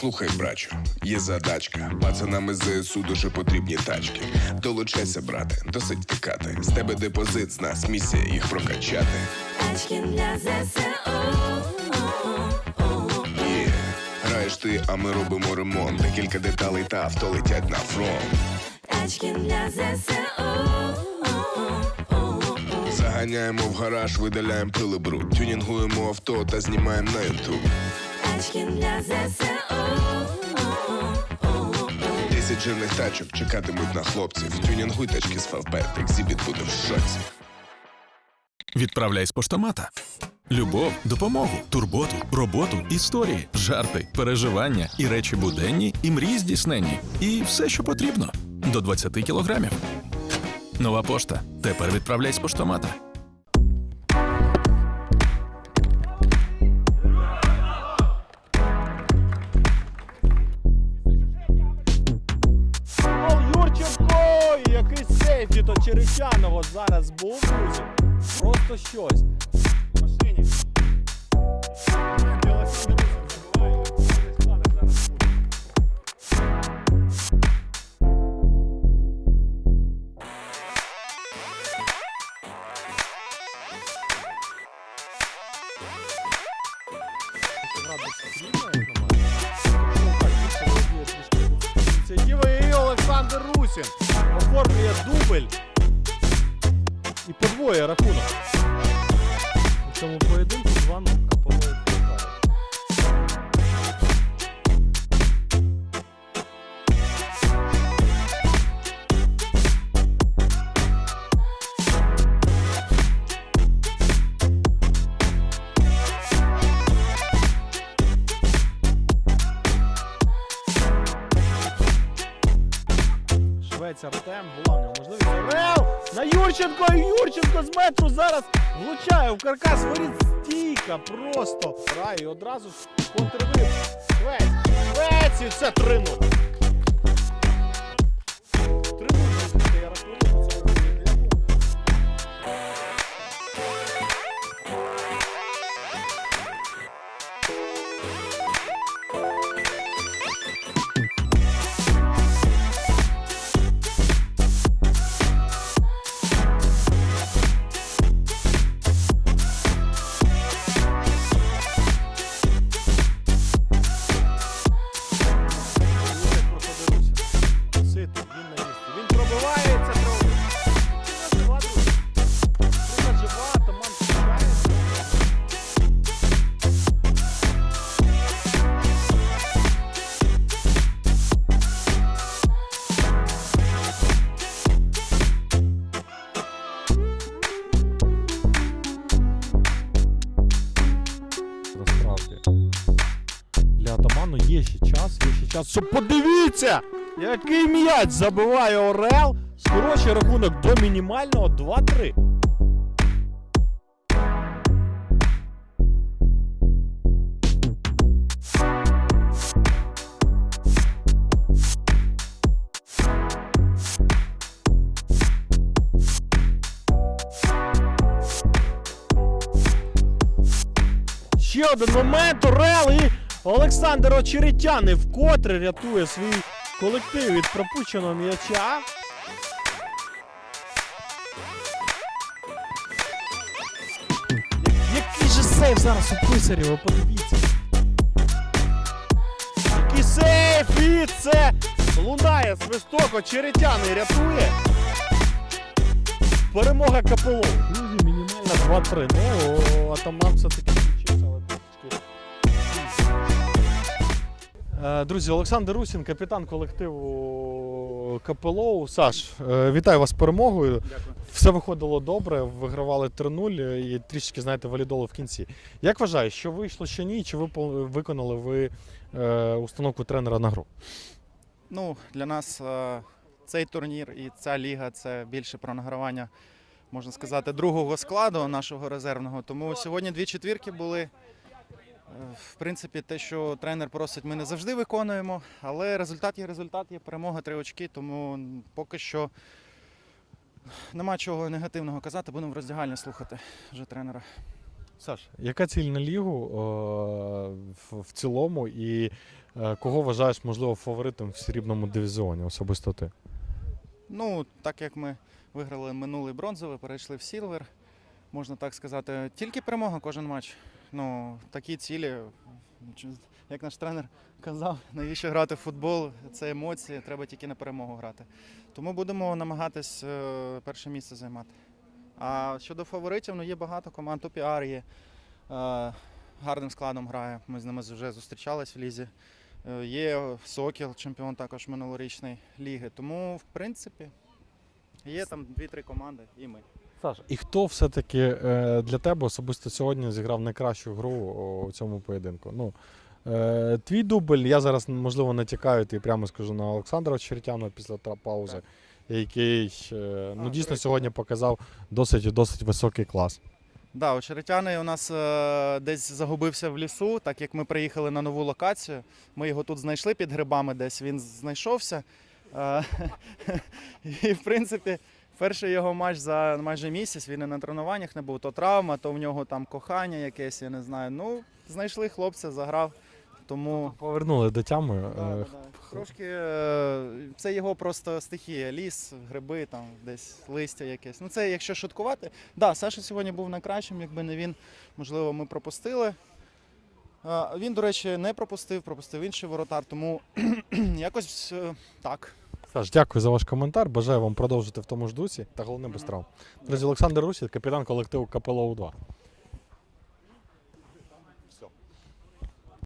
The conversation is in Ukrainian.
Слухай, брачу, є задачка. Пацанам із ЗСУ дуже потрібні тачки. Долучайся, брате, досить тикати. З тебе депозит, з нас місія їх прокачати. Тачки для ЗСУ. Граєш ти, а ми робимо ремонт. Декілька деталей та авто летять на фронт. Тачки для ЗСУ. Заганяємо в гараж, видаляємо пили бруд. Тюнінгуємо авто та знімаємо на ютуб. Тачки для ЗСУ. Десять жирних тачок чекатимуть на хлопців. Тюнінгуй тачки з фавбет, екзібіт буде в шоці. Відправляй з поштомата. Любов, допомогу, турботу, роботу, історії, жарти, переживання і речі буденні, і мрії здійсненні. І все, що потрібно. До 20 кілограмів. Нова пошта. Тепер відправляй з поштомата. Який сейф від зараз був, друзі. Просто щось. В машині. Русик забиває. Олександр зараз буде. Ініціатива і Олександр Русін оформлює дубль і подвоє рахунок. Артем була в можливість. Орел! На Юрченко! Юрченко з метру зараз влучає в каркас воріт стійка. Просто грає одразу ж контрвив. Швець! Швець! І це 3-0. Час, є ще час. Щоб подивіться, який м'яч забиває Орел. Скорочує рахунок до мінімального 2-3. Ще один момент. Орел і Олександр Очеретяний вкотре рятує свій колектив від пропущеного м'яча. Який же сейф зараз у Писарєва, подивіться. Який сейф! І це лунає свисток, Очеретяний рятує. Перемога. Друзі, мінімальна 2-3. Ну, атаман все-таки Друзі, Олександр Русін, капітан колективу КПЛО. Саш, е, вітаю вас з перемогою. Дякую. Все виходило добре, вигравали 3-0 і трішки, знаєте, валідоли в кінці. Як вважаєш, що вийшло, що ні, чи випол- виконали ви е, установку тренера на гру? Ну, для нас е, цей турнір і ця ліга це більше про награвання, можна сказати, другого складу нашого резервного. Тому сьогодні дві четвірки були. В принципі, те, що тренер просить, ми не завжди виконуємо, але результат є результат, є перемога три очки, тому поки що нема чого негативного казати, будемо в роздягальні слухати вже тренера. Саш, яка ціль на лігу в, в цілому і е, кого вважаєш, можливо, фаворитом в срібному дивізіоні, особисто ти? Ну, так як ми виграли минулий бронзовий, перейшли в Сілвер, можна так сказати, тільки перемога кожен матч. Ну, такі цілі, як наш тренер казав, навіщо грати в футбол, це емоції, треба тільки на перемогу грати. Тому будемо намагатись е, перше місце займати. А щодо фаворитів, ну є багато команд. УПІАР є е, гарним складом грає. Ми з ними вже зустрічались в лізі. Е, Є Сокіл, чемпіон також минулорічної ліги. Тому, в принципі, є там 2-3 команди і ми. Саш, і хто все-таки е, для тебе особисто сьогодні зіграв найкращу гру у цьому поєдинку? Ну, е, твій дубль, я зараз, можливо, натякаю, ти прямо скажу на Олександра Черетяна після паузи, Так. який е, ну, А, дійсно сьогодні показав досить досить високий клас. Да, очеретяний у нас е, десь загубився в лісу, так як ми приїхали на нову локацію. Ми його тут знайшли під грибами, десь він знайшовся. Е, і, в принципі, перший його матч за майже місяць, він і на тренуваннях не був, то травма, то в нього там кохання якесь, я не знаю. Ну, знайшли хлопця, заграв. Тому Повернули до тями. Да, е, да, да. Трошки е, це його просто стихія. Ліс, гриби, там десь листя якесь. Ну це якщо шуткувати. Да, Саша сьогодні був найкращим, якби не він, можливо, ми пропустили. Він, до речі, не пропустив, пропустив інший воротар, тому якось е, так. Саш, дякую за ваш коментар. Бажаю вам продовжити в тому ж дусі та головне без травм. Друзі, Олександр Русі, капітан колективу КПЛО 2